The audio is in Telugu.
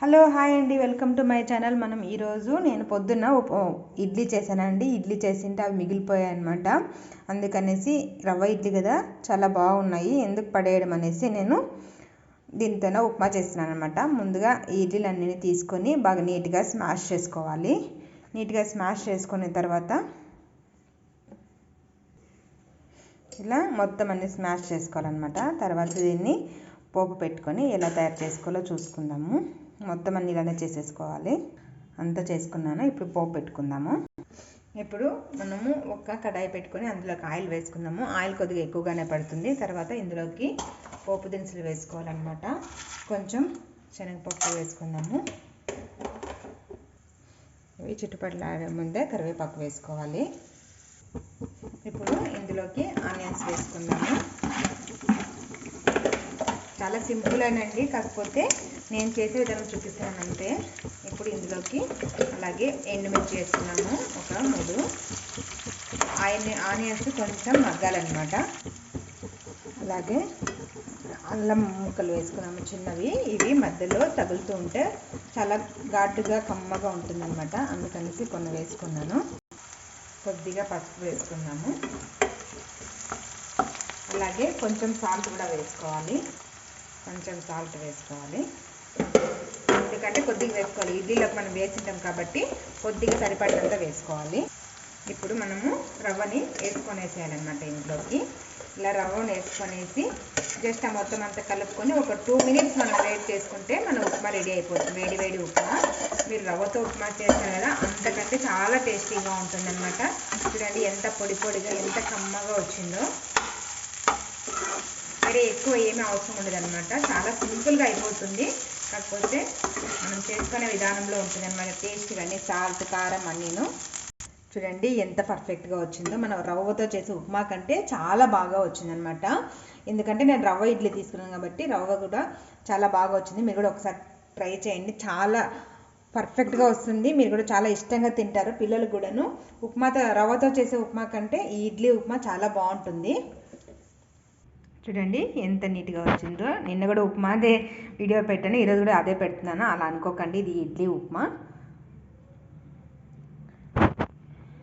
హలో హాయ్ అండి. Welcome to my channel. మనం ఈరోజు నేను పొద్దున్న ఇడ్లీ చేశానండి. ఇడ్లీ చేసింటే అవి మిగిలిపోయాయి అనమాట అందుకనేసి రవ్వ ఇడ్లీ కదా చాలా బాగున్నాయి. ఎందుకు పడేయడం అనేసి నేను దీంతోనే ఉప్మా చేస్తున్నాను అనమాట ముందుగా ఈ ఇడ్లీలు అన్నీ తీసుకొని బాగా నీట్గా స్మాష్ చేసుకోవాలి. నీట్గా స్మాష్ చేసుకున్న తర్వాత ఇలా మొత్తం అన్ని స్మాష్ చేసుకోవాలన్నమాట. తర్వాత దీన్ని పోపు పెట్టుకొని ఎలా తయారు చేసుకోవాలో చూసుకుందాము. మొత్తం అన్ని ఇలానే చేసేసుకోవాలి. అంతా చేసుకున్నాను. ఇప్పుడు పోపు పెట్టుకుందాము. ఇప్పుడు మనము ఒక కడాయి పెట్టుకొని అందులోకి ఆయిల్ వేసుకుందాము. ఆయిల్ కొద్దిగా ఎక్కువగానే పడుతుంది. తర్వాత ఇందులోకి పోపు దినుసులు వేసుకోవాలన్నమాట. కొంచెం శనగపప్పు వేసుకుందాము. ఇవి చుట్టుపక్కల ఆడే ముందే కరివేపాకు వేసుకోవాలి. ఇప్పుడు ఇందులోకి ఆనియన్స్ వేసుకుందాము. చాలా సింపుల్ అండి కాకపోతే నేను చేసే విధానం చూపిస్తానంటే అంతే ఇప్పుడు ఇందులోకి అలాగే ఎండుమిర్చి వేసుకున్నాము ఒక మూడు. ఆయన్ని ఆనియన్స్ కొంచెం మగ్గాలన్నమాట. అలాగే అల్లం ముక్కలు వేసుకున్నాము చిన్నవి. ఇవి మధ్యలో తగులుతూ ఉంటే చాలా ఘాటుగా కమ్మగా ఉంటుందన్నమాట. అందుకనేసి కొన్ని వేసుకున్నాను. కొద్దిగా పసుపు వేసుకున్నాము. అలాగే కొంచెం సాల్ట్ కూడా వేసుకోవాలి. కొంచెం సాల్ట్ వేసుకోవాలి. ఎందుకంటే కొద్దిగా వేసుకోవాలి. ఇడ్లీలోకి మనం వేసింటాం కాబట్టి కొద్దిగా సరిపడినంత వేసుకోవాలి. ఇప్పుడు మనము రవ్వని వేసుకొనేసేయాలన్నమాట ఇంట్లోకి. ఇలా రవ్వను వేసుకొనేసి జస్ట్ ఆ మొత్తం అంతా కలుపుకొని ఒక టూ మినిట్స్ మనం వెయిట్ చేసుకుంటే మన ఉప్మా రెడీ అయిపోతుంది. వేడి వేడి ఉప్మా. మీరు రవ్వతో ఉప్మా చేస్తారు కదా అంతకంటే చాలా టేస్టీగా ఉంటుందన్నమాట. చూడండి ఎంత పొడి పొడిగా ఎంత కమ్మగా వచ్చిందో. మరి ఎక్కువ ఏమీ అవసరం ఉండదనమాట చాలా సింపుల్గా అయిపోతుంది. కాకపోతే మనం చేసుకునే విధానంలో ఉంటుంది అనమాట టేస్ట్ ఇవన్నీ సాల్ట్ కారం అన్నీను. చూడండి ఎంత పర్ఫెక్ట్గా వచ్చిందో. మనం రవ్వతో చేసే ఉప్మా కంటే చాలా బాగా వచ్చిందనమాట ఎందుకంటే నేను రవ్వ ఇడ్లీ తీసుకున్నాను కాబట్టి రవ్వ కూడా చాలా బాగా వచ్చింది. మీరు కూడా ఒకసారి ట్రై చేయండి. చాలా పర్ఫెక్ట్గా వస్తుంది. మీరు కూడా చాలా ఇష్టంగా తింటారు పిల్లలు కూడాను. ఉప్మాతో రవ్వతో చేసే ఉప్మా కంటే ఈ ఇడ్లీ ఉప్మా చాలా బాగుంటుంది. చూడండి ఎంత నీట్గా వచ్చిందో. నిన్న కూడా ఉప్మా అదే వీడియో పెట్టాను ఈరోజు కూడా అదే పెడుతున్నాను. అలా అనుకోకండి ఇది ఇడ్లీ ఉప్మా.